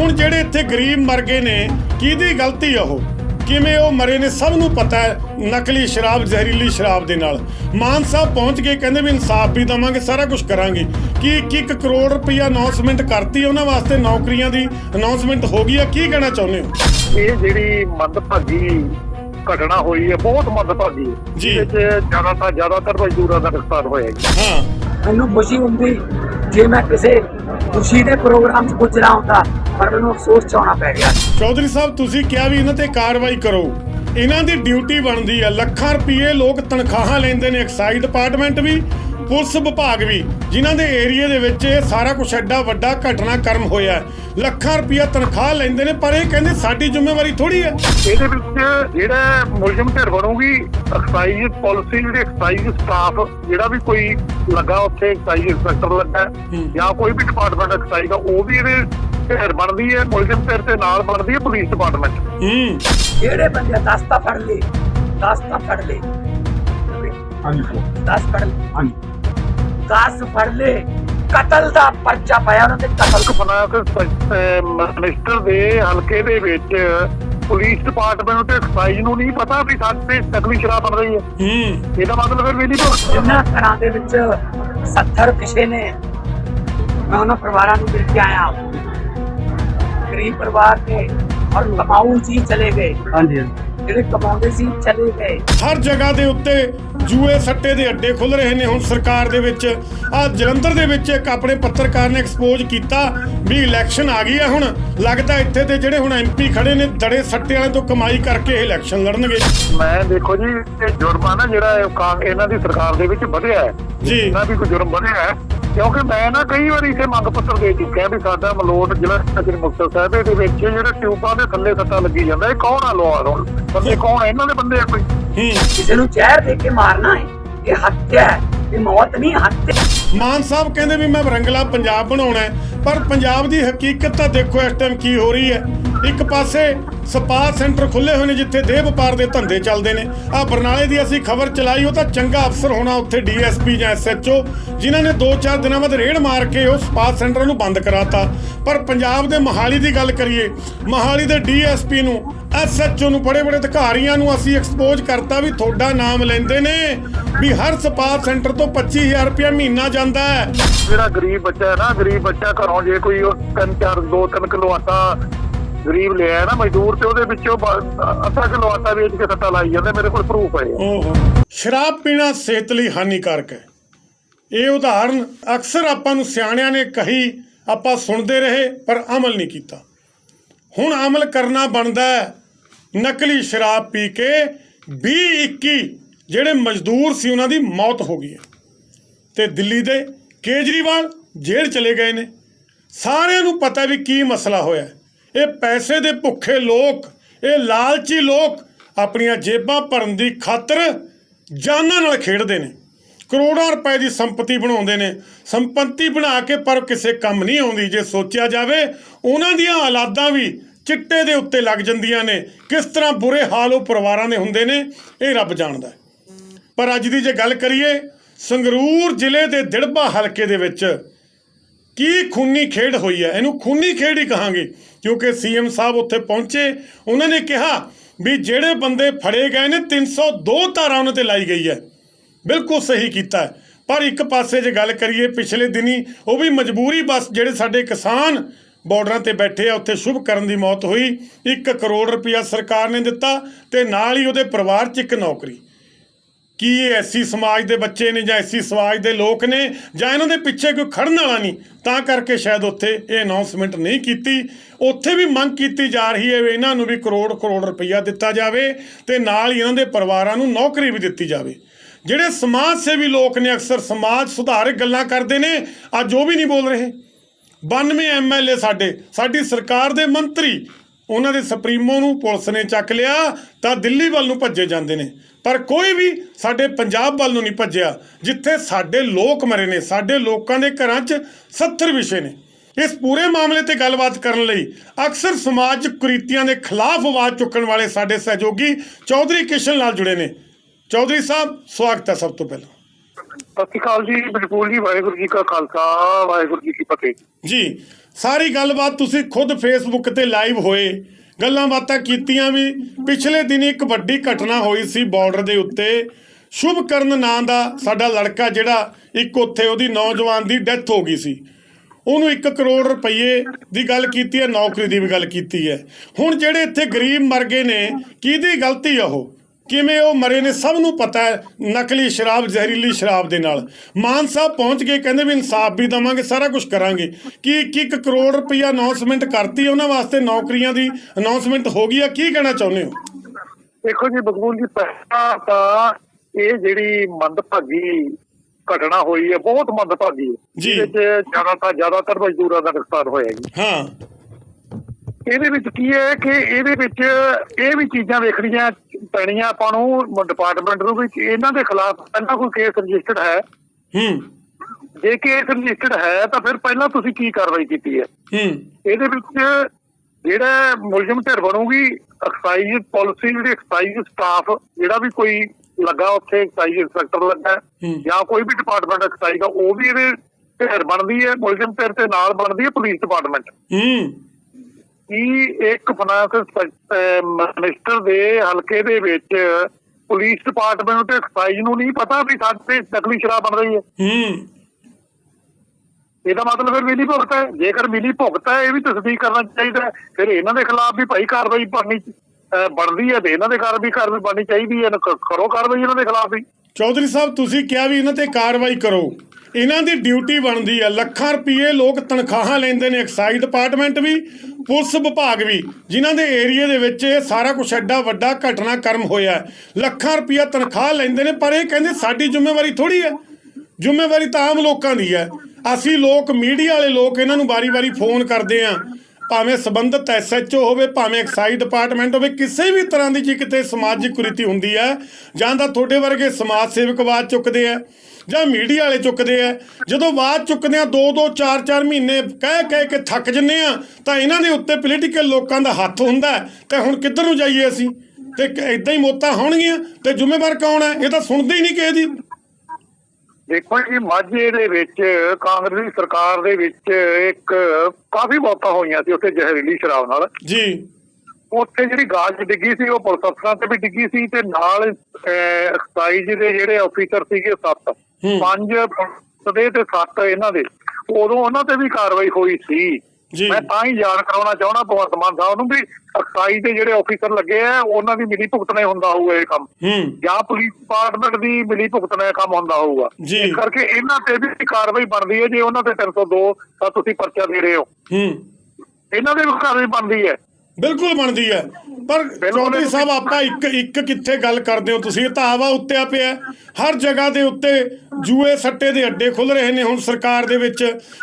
ਹੁਣ ਜਿਹੜੇ ਇੱਥੇ ਗਰੀਬ ਮਰ ਗਏ ਨੇ ਕਿਹਦੀ ਗਲਤੀ ਆ ਉਹ? ਕਿਵੇਂ ਉਹ ਮਰੇ ਨੇ? ਸਭ ਨੂੰ ਪਤਾ ਹੈ ਨਕਲੀ ਸ਼ਰਾਬ ਜ਼ਹਿਰੀਲੀ ਸ਼ਰਾਬ ਦੇ ਨਾਲ। ਮਾਨ ਸਾਹਿਬ ਪਹੁੰਚ ਗਏ ਕਹਿੰਦੇ ਵੀ ਇਨਸਾਫ ਵੀ ਦਵਾਂਗੇ ਸਾਰਾ ਕੁਝ ਕਰਾਂਗੇ। ਕੀ 1 ਕਰੋੜ ਰੁਪਈਆ ਅਨਾਉਂਸਮੈਂਟ ਕਰਤੀ ਉਹਨਾਂ ਵਾਸਤੇ ਨੌਕਰੀਆਂ ਦੀ? ਅਨਾਉਂਸਮੈਂਟ ਹੋ ਗਈ ਆ ਕੀ ਕਹਿਣਾ ਚਾਹੁੰਦੇ ਹੋ? ਇਹ ਜਿਹੜੀ ਮੰਦਭਾਗੀ ਘਟਨਾ ਹੋਈ ਹੈ ਬਹੁਤ ਮੰਦਭਾਗੀ। ਹੈ ਜੀ। ਇਹਦੇ ਚ ਜ਼ਿਆਦਾਤਰ ਜ਼ਿਆਦਾਤਰ ਮਜ਼ਦੂਰਾਂ ਦਾ ਨੁਕਸਾਨ ਹੋਇਆ ਜੀ। ਹਾਂ। ਮੈਨੂੰ ਖੁਸ਼ੀ ਹੁੰਦੀ ਜੇ ਮੈਂ ਕਿਸੇ ਖੁਸ਼ੀ ਦੇ ਪ੍ਰੋਗਰਾਮ 'ਚ ਪੁੱਜ ਰਹਾ ਹੁੰਦਾ, ਪਰ ਮੈਨੂੰ ਅਫਸੋਸ ਚ ਆਉਣਾ ਪੈ ਗਿਆ। ਚੌਧਰੀ ਸਾਹਿਬ, ਤੁਸੀਂ ਕਿਹਾ ਵੀ ਇਹਨਾਂ ਤੇ ਕਾਰਵਾਈ ਕਰੋ। ਇਹਨਾਂ ਦੀ ਡਿਊਟੀ ਬਣਦੀ ਆ ਲੱਖਾਂ ਰੁਪਏ ਲੋਕ ਤਨਖਾਹਾਂ ਲੈਂਦੇ ਨੇ, ਐਕਸਾਈਜ਼ ਡਿਪਾਰਟਮੈਂਟ ਵੀ। ਪੁਲਿਸ ਵਿਭਾਗ ਵੀ ਜਿਨ੍ਹਾਂ ਦੇ ਏਰੀਆ ਦੇ ਵਿੱਚ ਇਹ ਸਾਰਾ ਕੁਝ ਐਡਾ ਵੱਡਾ ਘਟਨਾਕ੍ਰਮ ਹੋਇਆ ਹੈ। ਲੱਖਾਂ ਰੁਪਏ ਤਨਖਾਹ ਲੈਂਦੇ ਨੇ ਪਰ ਇਹ ਕਹਿੰਦੇ ਸਾਡੀ ਜ਼ਿੰਮੇਵਾਰੀ ਥੋੜੀ ਹੈ। ਇਹਦੇ ਵਿੱਚ ਜਿਹੜਾ ਮੁਲਜ਼ਮ ਧਿਰ ਬਣੂਗੀ ਐਕਸਾਈਜ਼ ਪਾਲਿਸੀ ਜਿਹੜੇ ਐਕਸਾਈਜ਼ ਸਟਾਫ ਜਿਹੜਾ ਵੀ ਕੋਈ ਲੱਗਾ ਉੱਥੇ ਐਕਸਾਈਜ਼ ਇੰਸਪੈਕਟਰ ਲੱਗਾ। ਜਾਂ ਕੋਈ ਵੀ ਡਿਪਾਰਟਮੈਂਟ ਐਕਸਾਈਜ਼ ਦਾ ਉਹ ਵੀ ਇਹਦੇ ਧਿਰ ਬਣਦੀ ਹੈ ਮੁਲਜ਼ਮ ਧਿਰ ਤੇ ਨਾਲ ਬਣਦੀ ਹੈ ਪੁਲਿਸ ਡਿਪਾਰਟਮੈਂਟ ਹੂੰ। ਜਿਹੜੇ ਬੰਦੇ 10 ਤਾਂ ਫੜ ਲੇ 10 ਤਾਂ ਫੜ ਲੇ ਹਾਂਜੀ 10 ਫੜ ਲੇ ਹਾਂਜੀ। 10 ਫੜ ਲੇ। ਕਤਲ ਦਾ ਪਰਚਾ ਪਾਇਆ ਉਹਨਾਂ ਤੇ ਕਤਲ ਬਣਾ ਕੇ ਮਿਨਿਸਟਰ ਦੇ ਹਲਕੇ ਦੇ ਵਿੱਚ ਪੁਲਿਸ ਡਿਪਾਰਟਮੈਂਟ ਤੇ ਐਕਸਾਈਜ਼ ਨੂੰ ਨਹੀਂ ਪਤਾ ਵੀ ਸਾਡੇ ਨਕਲੀ ਸ਼ਰਾਬ ਬਣ ਰਹੀ ਹੈ। ਹੂੰ। ਇਹਦਾ ਮਤਲਬ ਫਿਰ ਵੀ ਨਹੀਂ ਜਿੰਨਾ ਘਰਾਂ ਦੇ ਵਿੱਚ 70 ਪਿਛੇ ਨੇ ਮੈਂ ਉਹਨਾਂ ਪਰਿਵਾਰਾਂ ਨੂੰ ਮਿਲ ਕੇ ਆਇਆ। ਗਰੀਬ ਪਰਿਵਾਰ ਨੇ ਔਰ ਕਮਾਊ ਜੀ ਚਲੇ ਗਏ। ਹਾਂਜੀ। ਜਿਹੜੇ ਕਮਾਉਂਦੇ ਸੀ ਚਲੇ ਗਏ। ਹਰ ਜਗ੍ਹਾ ਦੇ ਉੱਤੇ ਜੂਏ ਸੱਟੇ ਦੇ ਅੱਡੇ ਖੁੱਲ ਰਹੇ ਨੇ। ਹੁਣ ਸਰਕਾਰ ਦੇ ਵਿੱਚ ਆ ਜਲੰਧਰ ਦੇ ਵਿੱਚ ਇੱਕ ਆਪਣੇ ਪੱਤਰਕਾਰ ਨੇ ਐਕਸਪੋਜ਼ ਕੀਤਾ ਵੀ ਇਲੈਕਸ਼ਨ ਆ ਗਈ ਹੈ ਹੁਣ। ਲੱਗਦਾ ਇੱਥੇ ਦੇ ਜਿਹੜੇ ਹੁਣ ਐਮਪੀ ਖੜੇ ਨੇ ਦੜੇ ਸੱਟੇ ਵਾਲੇ ਤੋਂ ਕਮਾਈ ਕਰਕੇ ਇਹ ਇਲੈਕਸ਼ਨ ਲੜਨਗੇ। ਮੈਂ ਦੇਖੋ ਜੀ ਇਹ ਜੁਰਮ ਆ ਨਾ ਜਿਹੜਾ ਕਾਂ- ਇਹਨਾਂ ਦੀ ਸਰਕਾਰ ਦੇ ਵਿੱਚ ਵਧਿਆ ਹੈ। ਜੀ। ਇਹਨਾਂ ਵੀ ਕੋਈ ਜੁਰਮ ਵਧਿਆ ਹੈ। ਕਿਉਂਕਿ ਮੈਂ ਨਾ ਕਈ ਵਾਰੀ ਇਸੇ ਮੰਗ ਪੱਤਰ ਦੇ ਚੁੱਕਿਆ ਵੀ ਸਾਡਾ ਮਲੋਟ ਜ਼ਿਲ੍ਹਾ ਸ੍ਰੀ ਮੁਕਤਸਰ ਸਾਹਿਬ ਦੇ ਵਿੱਚ ਜਿਹੜੇ ਟਿਊਬਾਂ ਦੇ ਥੱਲੇ ਸੱਟਾਂ ਲੱਗੀ ਜਾਂਦਾ ਇਹ ਕੌਣ ਆ ਲੋਹਾਰ ਹੁਣ? ਬੰਦੇ ਕੌਣ? ਇਹਨਾਂ ਦੇ ਬੰਦੇ ਆ ਕੋਈ? ਹੂੰ। ਕਿਸੇ ਨੂੰ ਜ਼ਹਿਰ ਦੇ ਕੇ ਮਾਰਨਾ ਹੈ ਇਹ ਹੱਤਿਆ ਹੈ ਇਹ ਮੌਤ ਨਹੀਂ ਹੱਤਿਆ ਮਾਨ ਸਾਹਿਬ ਕਹਿੰਦੇ ਵੀ ਮੈਂ ਰੰਗਲਾ ਪੰਜਾਬ ਬਣਾਉਣਾ ਹੈ ਪਰ ਪੰਜਾਬ ਦੀ ਹਕੀਕਤ ਤਾਂ ਦੇਖੋ ਇਸ ਟਾਈਮ ਕੀ ਹੋ ਰਹੀ ਹੈ। ਇੱਕ ਪਾਸੇ ਸਪਾ ਸੈਂਟਰ ਖੁੱਲੇ ਹੋਏ ਨੇ ਜਿੱਥੇ ਦੇਹ ਵਪਾਰ ਦੇ ਧੰਦੇ ਚੱਲਦੇ ਨੇ। ਆ ਬਰਨਾਲੇ ਦੀ ਅਸੀਂ ਖਬਰ ਚਲਾਈ, ਉਹ ਤਾਂ ਚੰਗਾ ਅਫਸਰ ਹੋਣਾ ਉੱਥੇ ਡੀਐਸਪੀ ਜਾਂ ਐਸਐਚਓ, ਜਿਨ੍ਹਾਂ ਨੇ 2-4 ਦਿਨਾਂ ਬਾਅਦ ਰੇਡ ਮਾਰ ਕੇ ਉਹ ਸਪਾ ਸੈਂਟਰ ਨੂੰ ਬੰਦ ਕਰਾਤਾ। ਪਰ ਪੰਜਾਬ ਦੇ ਮਹਾਲੀ ਦੀ ਗੱਲ ਕਰੀਏ, ਮਹਾਲੀ ਦੇ ਡੀਐਸਪੀ ਨੂੰ, ਐਸਐਚਓ ਨੂੰ ਬੜੇ ਬੜੇ ਅਧਿਕਾਰੀਆਂ ਨੂੰ ਅਸੀਂ ਐਕਸਪੋਜ਼ ਕਰਤਾ ਵੀ ਤੁਹਾਡਾ ਨਾਮ ਲੈਂਦੇ ਨੇ, ਵੀ ਹਰ ਸਪਾ ਸੈਂਟਰ ਤੋਂ 25000 ਰੁਪਇਆ ਮਹੀਨਾ ਜਾਂਦਾ ਹੈ। ਜਿਹੜਾ ਗਰੀਬ ਬੱਚਾ ਹੈ ਨਾ, ਗਰੀਬ ਬੱਚਾ ਘਰੋਂ ਜੇ ਕੋਈ ਉਹ ਤਿੰਨ ਚਾਰ ਦੋ ਤਿੰਨ ਕਿਲੋ ਆਟਾ ਗਰੀਬ ਲਿਆ ਨਾ ਮਜ਼ਦੂਰ ਤੇ ਉਹਦੇ ਵਿੱਚੋਂ ਅੱਧਾ ਕਿਲੋ ਆਟਾ ਵੇਚ ਕੇ ਸੱਟਾ ਲਾਈ ਜਾਂਦੇ, ਮੇਰੇ ਕੋਲ ਪ੍ਰੂਫ ਹੈ। ਸ਼ਰਾਬ ਪੀਣਾ ਸਿਹਤ ਲਈ ਹਾਨੀਕਾਰਕ ਹੈ। ਇਹ ਉਦਾਹਰਨ ਅਕਸਰ ਆਪਾਂ ਨੂੰ ਸਿਆਣਿਆਂ ਨੇ ਕਹੀ, ਆਪਾਂ ਸੁਣਦੇ ਰਹੇ, ਪਰ ਅਮਲ ਨਹੀਂ ਕੀਤਾ। ਹੁਣ ਅਮਲ ਕਰਨਾ ਬਣਦਾ ਹੈ, ਨਕਲੀ ਸ਼ਰਾਬ ਪੀ ਕੇ 20 21 ਜਿਹੜੇ ਮਜ਼ਦੂਰ ਸੀ, ਉਹਨਾਂ ਦੀ ਮੌਤ ਹੋ ਗਈ ਹੈ। ਤੇ ਦਿੱਲੀ ਦੇ ਕੇਜਰੀਵਾਲ ਜੇਲ੍ਹ ਚਲੇ ਗਏ ਨੇ। ਸਾਰਿਆਂ ਨੂੰ ਪਤਾ ਵੀ ਕੀ ਮਸਲਾ ਹੋਇਆ ਇਹ ਪੈਸੇ ਦੇ ਭੁੱਖੇ ਲੋਕ, ਇਹ ਲਾਲਚੀ ਲੋਕ ਆਪਣੀਆਂ ਜੇਬਾਂ ਭਰਨ ਦੀ ਖਾਤਰ ਜਾਨਾਂ ਨਾਲ ਖੇਡਦੇ ਨੇ। ਕਰੋੜਾਂ ਰੁਪਏ ਦੀ ਸੰਪਤੀ ਬਣਾਉਂਦੇ ਨੇ। ਸੰਪਤੀ ਬਣਾ ਕੇ ਪਰ ਕਿਸੇ ਕੰਮ ਨਹੀਂ ਆਉਂਦੀ। ਜੇ ਸੋਚਿਆ ਜਾਵੇ, ਉਹਨਾਂ ਦੀਆਂ ਔਲਾਦਾਂ ਵੀ ਚਿੱਟੇ ਦੇ ਉੱਤੇ ਲੱਗ ਜਾਂਦੀਆਂ ਨੇ। ਕਿਸ ਤਰ੍ਹਾਂ ਬੁਰੇ ਹਾਲ ਉਹ ਪਰਿਵਾਰਾਂ ਦੇ ਹੁੰਦੇ ਨੇ, ਇਹ ਰੱਬ ਜਾਣਦਾ ਪਰ ਅੱਜ ਦੀ ਜੇ ਗੱਲ ਕਰੀਏ, ਸੰਗਰੂਰ ਜ਼ਿਲ੍ਹੇ ਦੇ ਦਿੜਬਾ ਹਲਕੇ ਦੇ ਵਿੱਚ ਕੀ ਖੂਨੀ ਖੇਡ ਹੋਈ ਹੈ? ਇਹਨੂੰ ਖੂਨੀ ਖੇਡ ਹੀ ਕਹਾਂਗੇ। ਕਿਉਂਕਿ ਸੀਐਮ ਸਾਹਿਬ ਉੱਥੇ ਪਹੁੰਚੇ, ਉਹਨਾਂ ਨੇ ਕਿਹਾ ਵੀ ਜਿਹੜੇ ਬੰਦੇ ਫੜੇ ਗਏ ਨੇ 302 ਧਾਰਾ ਉਹਨਾਂ ਤੇ ਲਾਈ ਗਈ ਹੈ। ਬਿਲਕੁਲ ਸਹੀ ਕੀਤਾ ਪਰ ਇੱਕ ਪਾਸੇ ਜੇ ਗੱਲ ਕਰੀਏ, ਪਿਛਲੇ ਦਿਨੀ ਉਹ ਵੀ ਮਜਬੂਰੀ ਬਸ ਜਿਹੜੇ ਸਾਡੇ ਕਿਸਾਨ ਬਾਰਡਰਾਂ ਤੇ ਬੈਠੇ ਆ, ਉੱਥੇ ਸ਼ੁਭ ਕਰਨ ਦੀ ਮੌਤ ਹੋਈ। 1 ਕਰੋੜ ਰੁਪਇਆ ਸਰਕਾਰ ਨੇ ਦਿੱਤਾ ਤੇ ਨਾਲ ਹੀ ਉਹਦੇ ਪਰਿਵਾਰ 'ਚ ਇੱਕ ਨੌਕਰੀ। ਕੀ ਇਹ ਐਸੀ ਸਮਾਜ ਦੇ ਬੱਚੇ ਨੇ ਜਾਂ ਐਸੀ ਸਮਾਜ ਦੇ ਲੋਕ ਨੇ ਜਾਂ ਇਹਨਾਂ ਦੇ ਪਿੱਛੇ ਕੋਈ ਖੜਨ ਵਾਲਾ ਨਹੀਂ? ਤਾਂ ਕਰਕੇ ਸ਼ਾਇਦ ਉੱਥੇ ਇਹ ਅਨਾਉਂਸਮੈਂਟ ਨਹੀਂ ਕੀਤੀ। ਉੱਥੇ ਵੀ ਮੰਗ ਕੀਤੀ ਜਾ ਰਹੀ ਹੈ ਵੀ ਇਹਨਾਂ ਨੂੰ ਵੀ ਕਰੋੜ ਕਰੋੜ ਰੁਪਈਆ ਦਿੱਤਾ ਜਾਵੇ ਤੇ ਨਾਲ ਹੀ ਇਹਨਾਂ ਦੇ ਪਰਿਵਾਰਾਂ ਨੂੰ ਨੌਕਰੀ ਵੀ ਦਿੱਤੀ ਜਾਵੇ। ਜਿਹੜੇ ਸਮਾਜ ਸੇਵੀ ਲੋਕ ਨੇ, ਅਕਸਰ ਸਮਾਜ ਸੁਧਾਰਕ ਗੱਲਾਂ ਕਰਦੇ ਨੇ, ਅੱਜ ਉਹ ਵੀ ਨਹੀਂ ਬੋਲ ਰਹੇ। 92 ਐਮਐਲਏ ਸਾਡੇ, ਸਾਡੀ ਸਰਕਾਰ ਦੇ ਮੰਤਰੀ, ਉਹਨਾਂ ਦੇ ਸੁਪਰੀਮੋ ਨੂੰ ਪੁਲਿਸ ਨੇ ਚੱਕ ਲਿਆ, ਤਾਂ ਦਿੱਲੀ ਵੱਲ ਨੂੰ ਭੱਜੇ ਜਾਂਦੇ ਨੇ। ਪਰ ਕੋਈ ਵੀ ਸਾਡੇ ਪੰਜਾਬ ਵੱਲ ਨੂੰ ਨਹੀਂ ਭੱਜਿਆ ਜਿੱਥੇ ਸਾਡੇ ਲੋਕ ਮਰੇ ਨੇ ਸਾਡੇ ਲੋਕਾਂ ਦੇ ਘਰਾਂ 'ਚ 70 ਵਿਸ਼ੇ ਨੇ। ਇਸ ਪੂਰੇ ਮਾਮਲੇ ਤੇ ਗੱਲਬਾਤ ਕਰਨ ਲਈ ਅਕਸਰ ਸਮਾਜਿਕ ਕੁਰੀਤੀਆਂ ਦੇ ਖਿਲਾਫ ਆਵਾਜ਼ ਚੁੱਕਣ ਵਾਲੇ ਸਾਡੇ ਸਹਿਯੋਗੀ ਚੌਧਰੀ ਕਿਸ਼ਨ ਲਾਲ ਜੁੜੇ ਨੇ। ਚੌਧਰੀ ਸਾਹਿਬ ਸਵਾਗਤ ਹੈ ਸਭ ਤੋਂ ਪਹਿਲਾਂ। ਸਤਿ ਸ਼੍ਰੀ ਅਕਾਲ ਜੀ ਬਿਲਕੁਲ ਜੀ ਵਾਹਿਗੁਰੂ ਜੀ ਕਾ ਖਾਲਸਾ ਵਾਹਿਗੁਰੂ ਜੀ ਕੀ ਫਤਿਹ। ਜੀ ਸਾਰੀ ਗੱਲਬਾਤ ਤੁਸੀਂ ਖੁਦ ਫੇਸਬੁੱਕ ਤੇ ਲਾਈਵ ਹੋਏ ਗੱਲਾਂ ਬਾਤਾਂ ਕੀਤੀਆਂ ਵੀ। ਪਿਛਲੇ ਦਿਨ ਇੱਕ ਵੱਡੀ ਘਟਨਾ ਹੋਈ ਸੀ ਬਾਰਡਰ ਦੇ ਉੱਤੇ। ਸ਼ੁਭਕਰਨ ਨਾਂ ਦਾ ਸਾਡਾ ਲੜਕਾ ਜਿਹੜਾ ਇੱਕ ਉੱਥੇ ਉਹਦੀ ਨੌਜਵਾਨ ਦੀ ਡੈਥ ਹੋ ਗਈ ਸੀ। ਉਹਨੂੰ 1 ਕਰੋੜ ਰੁਪਏ ਦੀ ਗੱਲ ਕੀਤੀ ਹੈ, ਨੌਕਰੀ ਦੀ ਵੀ ਗੱਲ ਕੀਤੀ ਹੈ। ਹੁਣ ਜਿਹੜੇ ਇੱਥੇ ਗਰੀਬ ਮਰ ਗਏ ਨੇ, ਕਿਹਦੀ ਗਲਤੀ ਆ ਉਹ? ਕਿਵੇਂ ਉਹ ਮਰੇ ਨੇ ਸਭ ਨੂੰ ਪਤਾ ਹੈ ਨਕਲੀ ਸ਼ਰਾਬ ਜ਼ਹਿਰੀਲੀ ਸ਼ਰਾਬ ਦੇ ਨਾਲ। ਮਾਨ ਸਾਹਿਬ ਪਹੁੰਚ ਗਏ ਕਹਿੰਦੇ ਵੀ ਇਨਸਾਫ ਵੀ ਦਵਾਂਗੇ ਸਾਰਾ ਕੁਝ ਕਰਾਂਗੇ। ਕੀ 1 ਕਰੋੜ ਰੁਪਇਆ ਅਨਾਉਂਸਮੈਂਟ ਕਰਤੀ ਉਹਨਾਂ ਵਾਸਤੇ ਨੌਕਰੀਆਂ ਦੀ? ਅਨਾਉਂਸਮੈਂਟ ਹੋ ਗਈ ਆ ਕੀ ਕਹਿਣਾ ਚਾਹੁੰਦੇ ਹੋ? ਦੇਖੋ ਜੀ ਬਗਬੂਲ ਜੀ ਪਹਿਲਾਂ ਤਾਂ ਇਹ ਜਿਹੜੀ ਮੰਦਭਾਗੀ ਘਟਨਾ ਹੋਈ ਹੈ ਬਹੁਤ ਮੰਦਭਾਗੀ ਹੈ। ਇਹਦੇ ਚ ਜ਼ਿਆਦਾਤਰ ਜ਼ਿਆਦਾਤਰ ਮਜ਼ਦੂਰਾਂ ਦਾ ਨੁਕਸਾਨ ਹੋਇਆ ਜੀ। ਹਾਂ। ਇਹਦੇ ਵਿੱਚ ਕੀ ਹੈ ਕਿ ਇਹਦੇ ਵਿੱਚ ਇਹ ਵੀ ਚੀਜ਼ਾਂ ਵੇਖਣੀਆਂ ਪੈਣੀਆਂ ਆਪਾਂ ਨੂੰ ਡਿਪਾਰਟਮੈਂਟ ਨੂੰ ਵੀ ਇਹਨਾਂ ਦੇ ਖਿਲਾਫ ਪਹਿਲਾਂ ਕੋਈ ਕੇਸ ਰਜਿਸਟਰਡ ਹੈ? ਹੂੰ। ਜੇ ਕੇਸ ਰਜਿਸਟਰਡ ਹੈ ਤਾਂ ਫਿਰ ਪਹਿਲਾਂ ਤੁਸੀਂ ਕੀ ਕਾਰਵਾਈ ਕੀਤੀ ਹੈ? ਹੂੰ। ਇਹਦੇ ਵਿੱਚ ਜਿਹੜਾ ਮੁਲਜ਼ਮ ਧਿਰ ਬਣੂਗੀ ਐਕਸਾਈਜ਼ ਪਾਲਿਸੀ ਜਿਹੜੀ ਐਕਸਾਈਜ਼ ਸਟਾਫ ਜਿਹੜਾ ਵੀ ਕੋਈ ਲੱਗਾ ਉੱਥੇ ਐਕਸਾਈਜ਼ ਇੰਸਪੈਕਟਰ ਲੱਗਾ। ਜਾਂ ਕੋਈ ਵੀ ਡਿਪਾਰਟਮੈਂਟ ਐਕਸਾਈਜ਼ ਦਾ ਉਹ ਵੀ ਇਹਦੇ ਧਿਰ ਬਣਦੀ ਹੈ ਮੁਲਜ਼ਮ ਧਿਰ ਤੇ ਨਾਲ ਬਣਦੀ ਹੈ ਪੁਲਿਸ ਡਿਪਾਰਟਮੈਂਟ ਹੂੰ। ਕੀ ਇੱਕ ਫਾਈਨਾਂਸ ਮਿਨਿਸਟਰ ਦੇ ਹਲਕੇ ਦੇ ਵਿੱਚ ਪੁਲਿਸ ਡਿਪਾਰਟਮੈਂਟ ਤੇ ਐਕਸਾਈਜ਼ ਨੂੰ ਨਹੀਂ ਪਤਾ ਵੀ ਸਾਡੇ ਨਕਲੀ ਸ਼ਰਾਬ ਬਣ ਰਹੀ ਹੈ? ਹੂੰ। ਇਹਦਾ ਮਤਲਬ ਫਿਰ ਮਿਲੀ ਭੁਗਤ ਹੈ? ਜੇਕਰ ਮਿਲੀ ਭੁਗਤ ਹੈ ਇਹ ਵੀ ਤਸਦੀਕ ਕਰਨਾ ਚਾਹੀਦਾ। ਫਿਰ ਇਹਨਾਂ ਦੇ ਖਿਲਾਫ ਵੀ ਭਾਈ ਕਾਰਵਾਈ ਬਣਨੀ ਬਣਦੀ ਹੈ ਤੇ ਇਹਨਾਂ ਦੇ ਘਰ ਵੀ ਕਾਰਵਾਈ ਬਣਨੀ ਚਾਹੀਦੀ ਹੈ। ਕਰੋ ਕਾਰਵਾਈ ਇਹਨਾਂ ਦੇ ਖਿਲਾਫ ਵੀ। ਚੌਧਰੀ ਸਾਹਿਬ ਤੁਸੀਂ ਕਿਹਾ ਵੀ ਇਹਨਾਂ ਤੇ ਕਾਰਵਾਈ ਕਰੋ। ਇਹਨਾਂ ਦੀ ਡਿਊਟੀ ਬਣਦੀ ਹੈ। ਲੱਖਾਂ ਰੁਪਏ ਲੋਕ ਤਨਖਾਹਾਂ ਲੈਂਦੇ ਨੇ। ਐਕਸਾਈਜ਼ ਡਿਪਾਰਟਮੈਂਟ ਵੀ। ਪੁਲਿਸ ਵਿਭਾਗ ਵੀ, ਜਿਨ੍ਹਾਂ ਦੇ ਏਰੀਆ ਦੇ ਵਿੱਚ ਇਹ ਸਾਰਾ ਕੁਝ ਐਡਾ ਵੱਡਾ ਘਟਨਾਕ੍ਰਮ ਹੋਇਆ ਲੱਖਾਂ ਰੁਪਏ ਤਨਖਾਹ ਲੈਂਦੇ ਨੇ, ਪਰ ਇਹ ਕਹਿੰਦੇ ਸਾਡੀ ਜ਼ਿੰਮੇਵਾਰੀ ਥੋੜੀ ਹੈ। ਜ਼ਿੰਮੇਵਾਰੀ ਤਾਂ ਆਮ ਲੋਕਾਂ ਦੀ ਹੈ। ਅਸੀਂ ਲੋਕ, ਮੀਡੀਆ ਵਾਲੇ ਲੋਕ ਇਹਨਾਂ ਨੂੰ ਵਾਰੀ-ਵਾਰੀ ਫੋਨ ਕਰਦੇ ਆ ਭਾਵੇਂ ਸੰਬੰਧਤ ਐਸਐਚਓ ਹੋਵੇ, ਭਾਵੇਂ ਐਕਸਾਈਜ਼ ਡਿਪਾਰਟਮੈਂਟ ਹੋਵੇ, ਕਿਸੇ ਵੀ ਤਰ੍ਹਾਂ ਦੀ ਜੇ ਕਿਤੇ ਸਮਾਜਿਕ ਕੁਰੀਤੀ ਹੁੰਦੀ ਹੈ, ਜਾਂ ਤਾਂ ਤੁਹਾਡੇ ਵਰਗੇ ਸਮਾਜ ਸੇਵਕ ਆਵਾਜ਼ ਚੁੱਕਦੇ ਆ ਜਾਂ ਮੀਡੀਆ ਵਾਲੇ ਚੁੱਕਦੇ ਆ। ਜਦੋਂ ਆਵਾਜ਼ ਚੁੱਕਦੇ ਆ 2-2 4-4 ਮਹੀਨੇ ਕਹਿ ਕਹਿ ਕੇ ਥੱਕ ਜੰਨੇ ਆ ਤਾਂ ਇਹਨਾਂ ਦੇ ਉੱਤੇ ਪੋਲੀਟੀਕਲ ਲੋਕਾਂ ਦਾ ਹੱਥ ਹੁੰਦਾ ਤੇ ਹੁਣ ਕਿੱਧਰ ਨੂੰ ਜਾਈਏ ਅਸੀਂ? ਤੇ ਇਦਾਂ ਹੀ ਮੌਤਾਂ ਹੋਣਗੀਆਂ ਤੇ ਜ਼ਿੰਮੇਵਾਰ ਕੌਣ ਹੈ? ਇਹ ਤਾਂ ਸੁਣਦੇ ਹੀ ਨਹੀਂ ਕਿਸੇ ਦੀ। ਦੇਖੋ ਜੀ ਮਾਝੇ ਦੇ ਵਿੱਚ ਕਾਂਗਰਸੀ ਸਰਕਾਰ ਦੇ ਵਿੱਚ ਇੱਕ ਕਾਫੀ ਮੌਤਾਂ ਹੋਈਆਂ ਸੀ ਉੱਥੇ ਜ਼ਹਿਰੀਲੀ ਸ਼ਰਾਬ ਨਾਲ। ਜੀ। ਉੱਥੇ ਜਿਹੜੀ ਗਾਜ ਡਿੱਗੀ ਸੀ ਉਹ ਪੁਲਿਸ ਅਫਸਰਾਂ ਤੇ ਵੀ ਡਿੱਗੀ ਸੀ ਤੇ ਨਾਲ ਐਕਸਾਈਜ਼ ਦੇ ਜਿਹੜੇ ਆਫੀਸਰ ਸੀਗੇ ਸੱਤ। ਪੰਜ ਪੁਲਿਸ ਦੇ ਤੇ ਸੱਤ ਇਹਨਾਂ ਦੇ। ਉਦੋਂ ਉਹਨਾਂ ਤੇ ਵੀ ਕਾਰਵਾਈ ਹੋਈ ਸੀ। ਮੈਂ ਤਾਂ ਹੀ ਯਾਦ ਕਰਾਉਣਾ ਚਾਹੁੰਦਾ ਭਗਵੰਤ ਮਾਨ ਸਾਹਿਬ ਨੂੰ ਵੀ ਐਕਸਾਈਜ਼ ਦੇ ਜਿਹੜੇ ਆਫੀਸਰ ਲੱਗੇ ਆ ਉਹਨਾਂ ਦੀ ਮਿਲੀ ਭੁਗਤਣੇ ਹੁੰਦਾ ਹੋਊਗਾ ਇਹ ਕੰਮ। ਜਾਂ ਪੁਲਿਸ ਡਿਪਾਰਟਮੈਂਟ ਦੀ ਮਿਲੀ ਭੁਗਤਣਾ ਕੰਮ ਹੁੰਦਾ ਹੋਊਗਾ। ਇਸ ਕਰਕੇ ਇਹਨਾਂ ਤੇ ਵੀ ਕਾਰਵਾਈ ਬਣਦੀ ਹੈ। ਜੇ ਉਹਨਾਂ ਤੇ 302 ਤਾਂ ਤੁਸੀਂ ਪਰਚਾ ਦੇ ਰਹੇ ਹੋ। ਹੂੰ। ਇਹਨਾਂ ਦੇ ਵੀ ਕਾਰਵਾਈ ਬਣਦੀ ਹੈ। ਬਿਲਕੁਲ ਬਣਦੀ ਹੈ। ਪਰ ਚੌਧਰੀ ਸਾਹਿਬ ਆਪਾਂ ਇੱਕ ਇੱਕ ਕਿੱਥੇ ਗੱਲ ਕਰਦੇ ਹੋ ਤੁਸੀਂ? ਇਹ ਤਾਂ ਹਵਾ ਉੱਤੇ ਆ ਪਿਆ। ਹਰ ਜਗ੍ਹਾ ਦੇ ਉੱਤੇ ਜੂਏ ਸੱਟੇ ਦੇ ਅੱਡੇ ਖੁੱਲ ਰਹੇ ਨੇ। ਹੁਣ ਸਰਕਾਰ ਦੇ ਵਿੱਚ